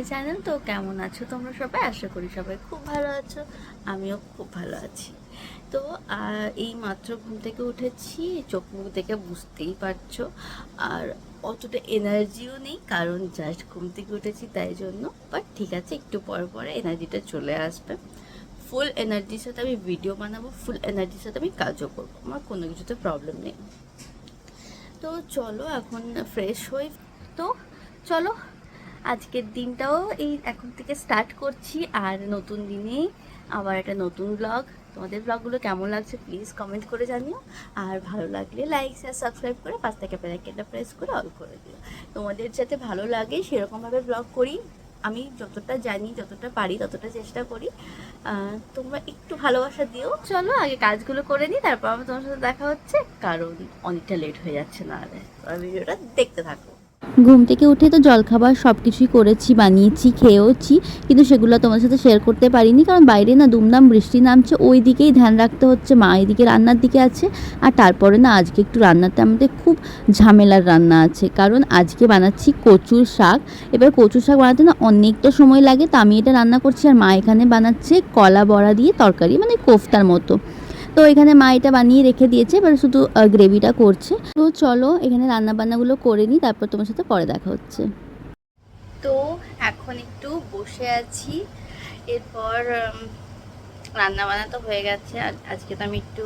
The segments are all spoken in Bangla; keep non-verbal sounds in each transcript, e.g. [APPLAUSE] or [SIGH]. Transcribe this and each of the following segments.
মাই চ্যানেল তো কেমন আছো তোমরা সবাই? আশা করি সবাই খুব ভালো আছো, আমিও খুব ভালো আছি। তো এই মাত্র ঘুম থেকে উঠেছি, চোখ মুখ দেখে বুঝতেই পারছ। আর অতটা এনার্জিও নেই, কারণ জাস্ট ঘুম থেকে উঠেছি তাই জন্য। বাট ঠিক আছে, একটু পর পরে এনার্জিটা চলে আসবে। ফুল এনার্জির সাথে আমি ভিডিও বানাবো ফুল এনার্জির সাথে আমি কাজও করব, আমার কোনো কিছুতে প্রবলেম নেই। তো চলো, এখন ফ্রেশ হই। তো চলো আজকের দিনটাও এই এখন থেকে স্টার্ট করছি। আর নতুন দিনে আবার একটা নতুন ব্লগ তোমাদের ব্লগগুলো কেমন লাগছে প্লিজ কমেন্ট করে জানিও। আর ভালো লাগলে লাইক শেয়ার সাবস্ক্রাইব করে পাঁচ থেকে প্যারাকেটটা প্রেস করে অল করে দিও। তোমাদের যাতে ভালো লাগে সেরকমভাবে ব্লগ করি। আমি যতটা জানি, যতটা পারি, ততটা চেষ্টা করি। তোমরা একটু ভালোবাসা দিও। চলো আগে কাজগুলো করে নিই, তারপর আমার তোমার সাথে দেখা হচ্ছে। কারণ অনেকটা লেট হয়ে যাচ্ছে না ভিডিওটা দেখতে থাকো। ঘুম থেকে উঠে তো জলখাবার সব কিছুই করেছি, বানিয়েছি, খেয়েওছি, কিন্তু সেগুলো তোমার সাথে শেয়ার করতে পারিনি কারণ বাইরে না দুমদাম বৃষ্টি নামছে, ওই দিকেই ধ্যান রাখতে হচ্ছে, মা এদিকে রান্নার দিকে আছে আর তারপরে না আজকে একটু রান্নাতে আমাদের খুব ঝামেলার রান্না আছে, কারণ আজকে বানাচ্ছি কচুর শাক, এবার কচুর শাক বানাতে না অনেকটা সময় লাগে, তো আমি এটা রান্না করছি আর মা এখানে বানাচ্ছে কলা বড়া দিয়ে তরকারি মানে কোফতার মতো। তো এখানে মা এটা বানিয়ে রেখে দিয়েছে, এবার শুধু গ্রেভিটা করছে। তো চলো, এখানে রান্না বান্নাগুলো করে নিই তারপর তোমার সাথে পরে দেখা হচ্ছে। তো এখন একটু বসে আছি। এরপর রান্না বান্না তো হয়ে গেছে আজকে তো আমি একটু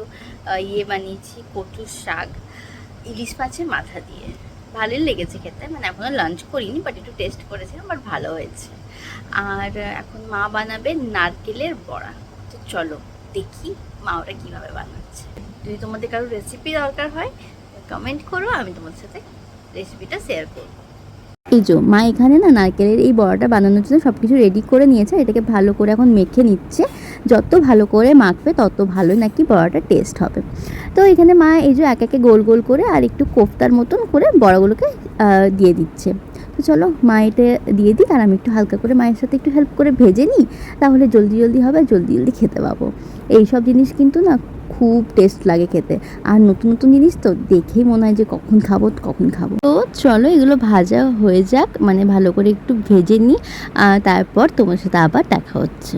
ইয়ে বানিয়েছি, কচুর শাক, ইলিশ মাছের মাথা দিয়ে। ভালোই লেগেছে খেতে মানে এখনও লাঞ্চ করিনি বাট একটু টেস্ট করেছিলাম বাট ভালো হয়েছে। আর এখন মা বানাবে নারকেলের বড়া। তো চলো, দেখি। মা, ওটা কীভাবে বানাচ্ছে? যদি তোমাদের কারও রেসিপি দরকার হয় কমেন্ট করো, আমি তোমাদের সাথে রেসিপিটা শেয়ার করব। এই যে মা এখানে না নারকেলের এই বড়াটা বানানোর জন্য সব কিছু রেডি করে নিয়েছে, এটাকে ভালো করে এখন মেখে নিচ্ছে। যত ভালো করে মাখবে, তত ভালো নাকি বড়াটা টেস্ট হবে। তো এখানে মা এই যে এক একে গোল গোল করে আর একটু কোফতার মতন করে বড়াগুলোকে দিয়ে দিচ্ছে। তো চলো মা দিয়ে দিই আর আমি একটু হালকা করে মায়ের সাথে একটু হেল্প করে ভেজে নিই, তাহলে জলদি জলদি হবে জলদি জলদি খেতে পাবো। এই সব জিনিস কিন্তু না খুব টেস্ট লাগে খেতে। আর নতুন নতুন জিনিস তো দেখেই মনে হয় যে কখন খাব কখন খাব। তো চলো এগুলো ভাজা হয়ে যাক মানে ভালো করে একটু ভেজে নিই, আর তারপর তোমার সাথে আবার দেখা হচ্ছে।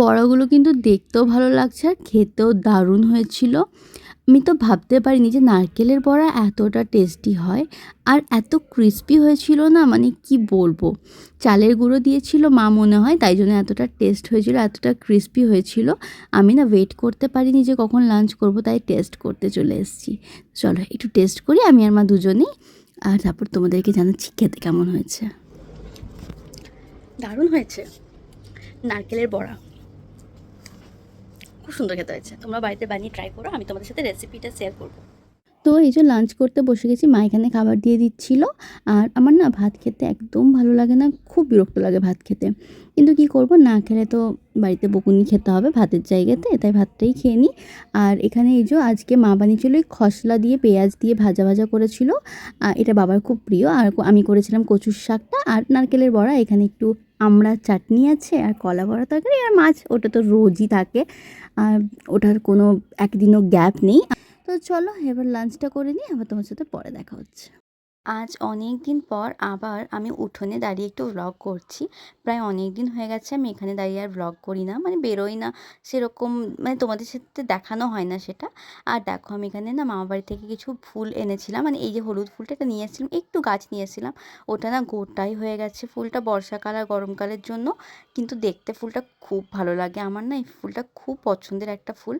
বড়গুলো কিন্তু দেখতেও ভালো লাগছে আর খেতেও দারুণ হয়েছিল। আমি তো ভাবতে পারিনি যে নারকেলের বড়া এতটা টেস্টি হয় আর এত ক্রিস্পি হয়েছিল না মানে কি বলব? চালের গুঁড়ো দিয়েছিল, মা মনে হয় তাই জন্য এতটা টেস্ট হয়েছিল, এতটা ক্রিস্পি হয়েছিল। আমি না ওয়েট করতে পারিনি যে কখন লাঞ্চ করব, তাই টেস্ট করতে চলে এসেছি। চলো একটু টেস্ট করি, আমি আর মা দুজনেই। আর তারপর তোমাদেরকে জানাচ্ছি খেতে কেমন হয়েছে। দারুণ হয়েছে। নারকেলের বড়া। খুব সুন্দর খেতে হয়েছে। তোমরা বাড়িতে বানিয়ে ট্রাই করো, আমি তোমাদের সাথে রেসিপিটা শেয়ার করব। তো এই যে লাঞ্চ করতে বসে গেছি, মা এখানে খাবার দিয়ে দিচ্ছিল। আর আমার না ভাত খেতে একদম ভালো লাগে না, খুব বিরক্ত লাগে ভাত খেতে। কিন্তু কি করব, না খেলে তো বাড়িতে বকুনি খেতে হবে ভাতের জায়গাতে, তাই ভাতটাই খেয়ে নিই। আর এখানে এই যে আজকে মা বানিয়েছিল খসলা দিয়ে পেঁয়াজ দিয়ে ভাজা ভাজা করেছিল। এটা বাবার খুব প্রিয়, আর আমি করেছিলাম কচুর শাকটা। আর নারকেলের বড়া, এখানে একটু আমড়া চাটনি আছে আর কলা বড়া তরকারি আর মাছ, ওটা তো রোজই থাকে। আর ওটার কোনো একদিনও গ্যাপ নেই। তো চলো, এবার লাঞ্চটা করে নিই, আবার তোমার সাথে পরে দেখা হচ্ছে। আজ অনেক দিন পর আবার আমি উঠোনে দাঁড়িয়ে একটু ব্লগ করছি। প্রায় অনেক দিন হয়ে গেছে আমি এখানে দাঁড়িয়ে আর ব্লগ করি না মানে বেরোই না। সেরকম মানে তোমাদের সাথে দেখানো হয় না সেটা। আর দেখো আমি এখানে না মামা বাড়ি থেকে কিছু ফুল এনেছিলাম মানে এই যে হলুদ ফুলটা এটা নিয়ে এসেছিলাম, একটু গাছ নিয়ে এসেছিলাম। ওটা না গোটাই হয়ে গেছে ফুলটা বর্ষাকাল আর গরমকালের জন্য। কিন্তু দেখতে ফুলটা খুব ভালো লাগে। আমার না এই ফুলটা খুব পছন্দের একটা ফুল।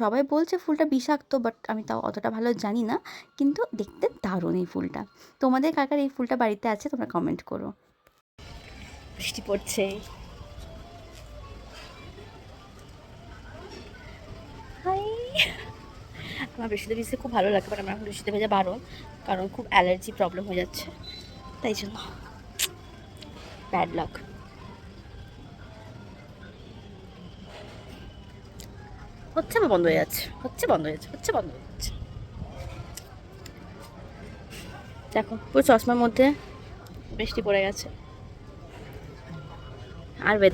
সবাই বলছে ফুলটা বিষাক্ত বাট আমি তাও অতটা ভালো জানি না। কিন্তু দেখতে দারুণ এই ফুলটা। তোমাদের কাকার এই ফুলটা বাড়িতে আছে তোমরা কমেন্ট করো। বৃষ্টি পড়ছে। আমার বৃষ্টিতে ভিজতে খুব ভালো লাগে বাট আমার এখন বৃষ্টিতে ভেজা বারণ, কারণ খুব অ্যালার্জি প্রবলেম হয়ে যাচ্ছে। তাই জন্য ব্যাড লাক হচ্ছে বন্ধ হয়ে যাচ্ছে? হচ্ছে বন্ধ হয়ে যাচ্ছে, হচ্ছে বন্ধ হয়ে যাচ্ছে। দেখো, পুরো চশমার মধ্যে বৃষ্টি পড়ে গেছে। আর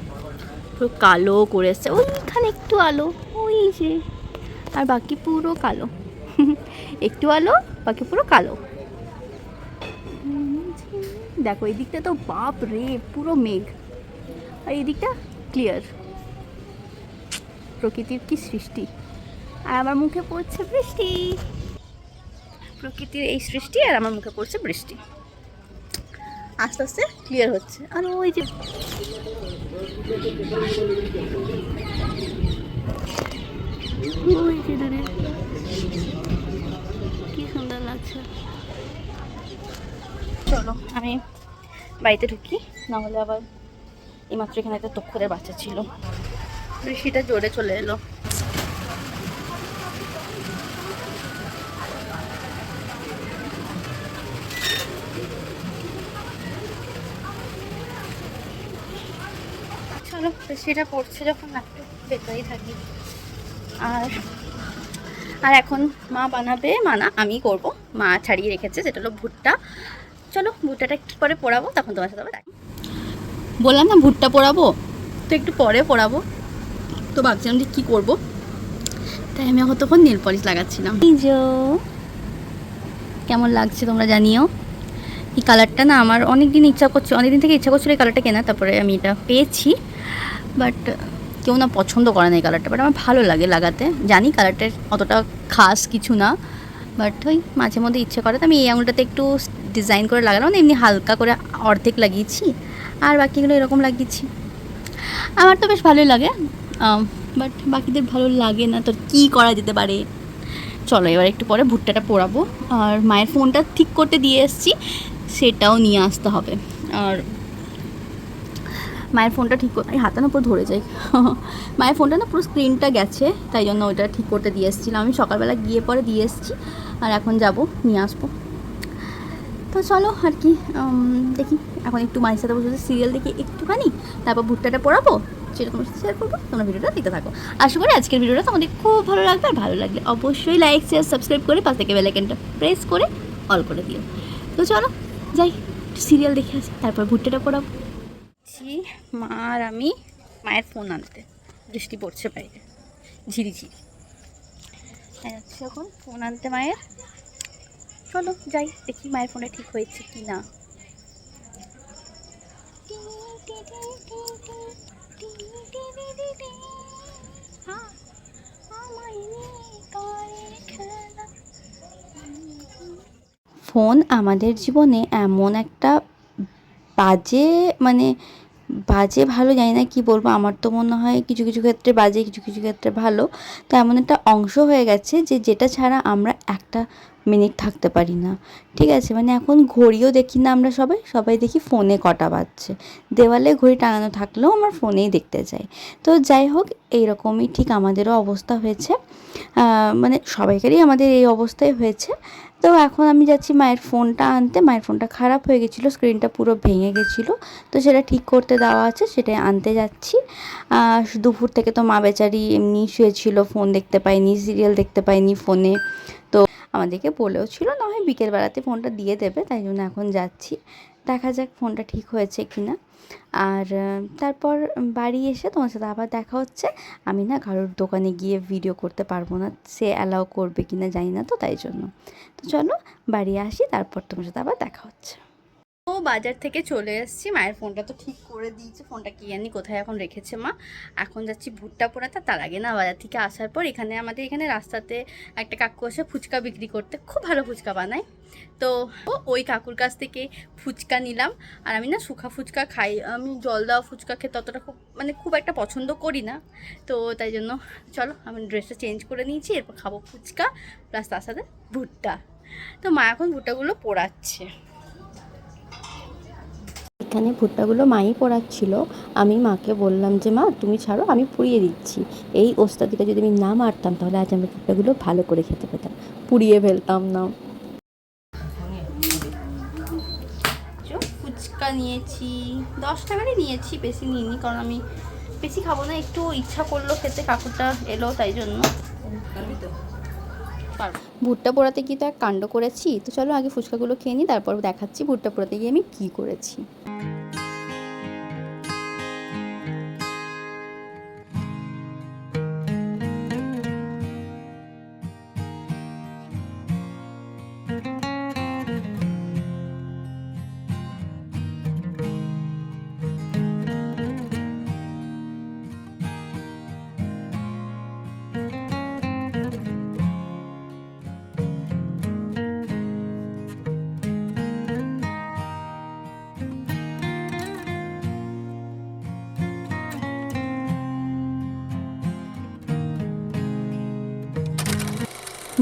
পুরো কালো করে ওইখানে একটু আলো, ওই যে। আর বাকি পুরো কালো। [LAUGHS] একটু আলো, বাকি পুরো কালো। দেখো, এই দিকটা তো বাপ রে, পুরো মেঘ। আর এই দিকটা ক্লিয়ার প্রকৃতির কি সৃষ্টি। আর আমার মুখে পড়ছে বৃষ্টি। প্রকৃতির এই সৃষ্টি আর আমার মুখে পড়ছে বৃষ্টি। আস্তে আস্তে ক্লিয়ার হচ্ছে। আর ওই যে কি সুন্দর লাগছে। চলো, আমি বাড়িতে ঢুকি না হলে আবার এইমাত্র এখানে একটা তক্ষরের বাচ্চা ছিল। বৃষ্টিটা জোরে চলে এলো। বৃষ্টিটা পড়ছে যখন একটু বেকারই থাকি। আর আর এখন মা বানাবে মানা আমি করব। মা ছাড়িয়ে রেখেছে যেটা হলো ভুট্টা। চলো ভুট্টাটা একটু পরে পোড়াবো? তখন তোমার সাথে আবার বললাম না ভুট্টা পোড়াবো? তো একটু পরে পোড়াবো। তো ভাবছিলাম যে কী করব? তাই আমি তখন নীল পলিশ লাগাচ্ছিলাম। কেমন লাগছে তোমরা জানিও। এই কালারটা না আমার অনেক দিন ইচ্ছা করছে অনেক দিন থেকে ইচ্ছা করছিল এই কালারটা কেনা তারপরে আমি এটা পেয়েছি। বাট কেউ না পছন্দ করে না এই কালারটা বাট আমার ভালো লাগে লাগাতে। জানি কালারটার অতটা খাস কিছু না বাট ওই মাঝে মধ্যে ইচ্ছে করে। তো আমি এই আঙুলটাতে একটু ডিজাইন করে লাগালাম না এমনি হালকা করে অর্ধেক লাগিয়েছি, আর বাকিগুলো এরকম লাগিয়েছি। আমার তো বেশ ভালোই লাগে বাট বাকিদের ভালো লাগে না, তো কী করা যেতে পারে? চলো এবার একটু পরে ভুট্টাটা পোড়াবো, আর মায়ের ফোনটা ঠিক করতে দিয়ে এসেছি। সেটাও নিয়ে আসতে হবে। আর মায়ের ফোনটা ঠিক করে হাতে না পুরো ধরে যাই [LAUGHS] মায়ের ফোনটা না পুরো স্ক্রিনটা গেছে, তাই জন্য ওইটা ঠিক করতে দিয়ে এসেছিলাম। আমি সকালবেলা গিয়ে পরে দিয়ে এসেছি, আর এখন যাব, নিয়ে আসব। তো চলো আর কি দেখি, এখন একটু মায়ের সাথে বসে সিরিয়াল দেখি একটুখানি, তারপর ভুট্টাটা পড়াবো তোমার শেয়ার করব, তোমরা ভিডিওটা দেখতে থাকো। আশা করি আজকের ভিডিওটা তোমাদের খুব ভালো লাগবে, আর ভালো লাগলে অবশ্যই লাইক শেয়ার সাবস্ক্রাইব করে পাশ থেকে বেলাইকেনটা প্রেস করে অল করে দিও। তো চলো যাই সিরিয়াল দেখে আসি তারপর ভুট্টাটা পড়াবো। মা আর আমি মায়ের ফোন আনতে। বৃষ্টি পড়ছে বাইরে। ঝিরিঝিরি তাই যাচ্ছি এখন ফোন আনতে মায়ের। চলো যাই দেখি মায়ের ফোনটা ঠিক হয়েছে কি না। ফোন আমাদের জীবনে এমন একটা বাজে মানে বাজে ভালো জানি না কি বলব, আমার তো মনে হয় কিছু কিছু ক্ষেত্রে বাজে, কিছু কিছু ক্ষেত্রে ভালো। তো এমন একটা অংশ হয়ে গেছে যে যেটা ছাড়া আমরা একটা মিনিট থাকতে পারি না। ঠিক আছে? মানে এখন ঘড়িও দেখি না আমরা সবাই সবাই দেখি ফোনে কটা বাজছে। দেওয়ালে ঘড়ি টাঙানো থাকলেও আমার ফোনেই দেখতে যাই তো যাই হোক, এইরকমই ঠিক আমাদেরও অবস্থা হয়েছে। মানে সবাইকারই আমাদের এই অবস্থাই হয়েছে। তো এখন আমি যাচ্ছি মায়ের ফোনটা আনতে। মায়ের ফোনটা খারাপ হয়ে গেছিল স্ক্রিনটা পুরো ভেঙে গেছিল। তো সেটা ঠিক করতে দেওয়া আছে সেটা আনতে যাচ্ছি। দুপুর থেকে তো মা বেচারি এমনি শুয়েছিল ফোন দেখতে পাইনি সিরিয়াল দেখতে পাইনি ফোনে আমাদেরকে বলেও ছিল, না হয় বিকেলবেলাতে ফোনটা দিয়ে দেবে, তাই জন্য এখন যাচ্ছি। দেখা যাক ফোনটা ঠিক হয়েছে কি না আর, তারপর বাড়ি এসে তোমার সাথে আবার দেখা হচ্ছে। আমি না কারোর দোকানে গিয়ে ভিডিও করতে পারব না, সে অ্যালাউ করবে কি না জানি না তো তাই জন্য। তো চলো, বাড়ি আসি, তারপর তোমার সাথে আবার দেখা হচ্ছে। ও বাজার থেকে চলে এসেছি। মায়ের ফোনটা তো ঠিক করে দিয়েছে। ফোনটা কি জানি কোথায় এখন রেখেছে মা। এখন যাচ্ছি ভুট্টা পোড়াতে। তার আগে না বাজার থেকে আসার পর এখানে আমাদের এখানে রাস্তাতে একটা কাকু আসে ফুচকা বিক্রি করতে খুব ভালো ফুচকা বানায়। তো ওই কাকুর কাছ থেকে ফুচকা নিলাম। আর আমি না শুখা ফুচকা খাই। আমি জল দেওয়া ফুচকা খেতে অতটা খুব মানে খুব একটা পছন্দ করি না। তো তাই জন্য চলো আমি ড্রেসটা চেঞ্জ করে নিয়েছি, এরপর খাব ফুচকা প্লাস তার সাথে ভুট্টা। তো মা এখন ভুট্টাগুলো পোড়াচ্ছে। এখানে ভুট্টাগুলো মাই পোড়াচ্ছিল। আমি মাকে বললাম যে, মা, তুমি ছাড়ো, আমি পুড়িয়ে দিচ্ছি। এই ওস্তাদিটা যদি আমি না মারতাম, তাহলে আজ আমি ভুট্টাগুলো ভালো করে খেতে পেতাম। পুড়িয়ে ফেলতাম না। ফুচকা নিয়েছি। দশ টাকারই নিয়েছি, বেশি নিইনি, কারণ আমি বেশি খাব না, একটু ইচ্ছা করল খেতে কাকুরটা এলো তাই জন্য। ভুট্টা পোড়াতে গিয়ে তো এক কাণ্ড করেছি। তো চলো আগে ফুচকাগুলো খেয়ে নিই, তারপর দেখাচ্ছি ভুট্টা পোড়াতে গিয়ে আমি কী করেছি।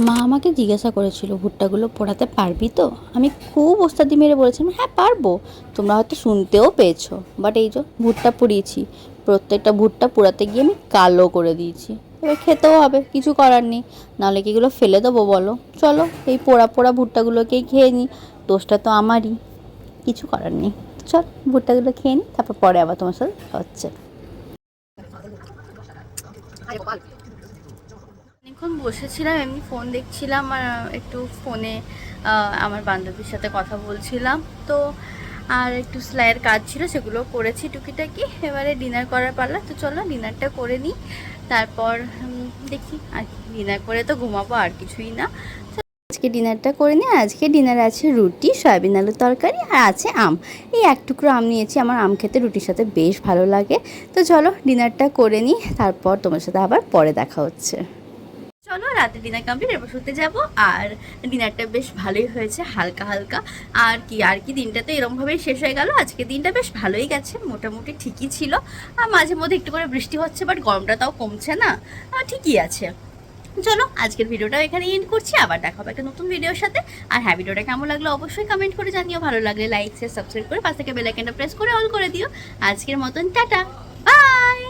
মা আমাকে জিজ্ঞাসা করেছিল, ভুট্টাগুলো পোড়াতে পারবি তো? আমি খুব ওস্তাদি মেরে বলেছিলাম হ্যাঁ পারব। তোমরা হয়তো শুনতেও পেয়েছ। বাট এই যে ভুট্টা পুড়িয়েছি, প্রত্যেকটা ভুট্টা পোড়াতে গিয়ে আমি কালো করে দিয়েছি। এবার খেতেও হবে, কিছু করার নেই। নাহলে কি এগুলো ফেলে দেবো বলো? চলো, এই পোড়া পোড়া ভুট্টাগুলোকেই খেয়ে নিই দোষটা তো আমারই। কিছু করার নেই। চল, ভুট্টাগুলো খেয়ে নিই তারপর পরে আবার তোমার সাথে হচ্ছে। বসেছিলাম, এমনি ফোন দেখছিলাম আর একটু ফোনে আমার বান্ধবীর সাথে কথা বলছিলাম। তো আর একটু সেলাইয়ের কাজ ছিল সেগুলো করেছি টুকিটাকি। এবারে ডিনার করার পারলা তো চলো ডিনারটা করে নিই। তারপর দেখি আর ডিনার করে তো ঘুমাবো, আর কিছুই না। আজকে ডিনারটা করে নিই, আজকে ডিনার আছে রুটি, সয়াবিন আলুর তরকারি আর আছে আম। এই এক টুকরো আম নিয়েছি, আমার আম খেতে রুটির সাথে বেশ ভালো লাগে। তো চলো ডিনারটা করে নিই, তারপর তোমার সাথে আবার পরে দেখা হচ্ছে। চলো রাতে ডিনার কমপ্লিট এরপর শুতে যাব। আর ডিনারটা বেশ ভালোই হয়েছে, হালকা হালকা। আর কি আর কি, দিনটা তো এরমভাবেই শেষ হয়ে গেল। আজকে দিনটা বেশ ভালোই গেছে, মোটামুটি ঠিকই ছিল। আর মাঝে মধ্যে একটু করে বৃষ্টি হচ্ছে বাট গরমটা তাও কমছে না। ঠিকই আছে। চলো, আজকের ভিডিওটা এখানে এন্ড করছি। আবার দেখা হবে একটা নতুন ভিডিওর সাথে। আর হ্যাঁ ভিডিওটা কেমন লাগল অবশ্যই কমেন্ট করে জানিও। ভালো লাগলে লাইক শেয়ার সাবস্ক্রাইব করে পাশ থেকে বেল আইকনটা প্রেস করে অল করে দিও। আজকের মতন, টাটা। বাই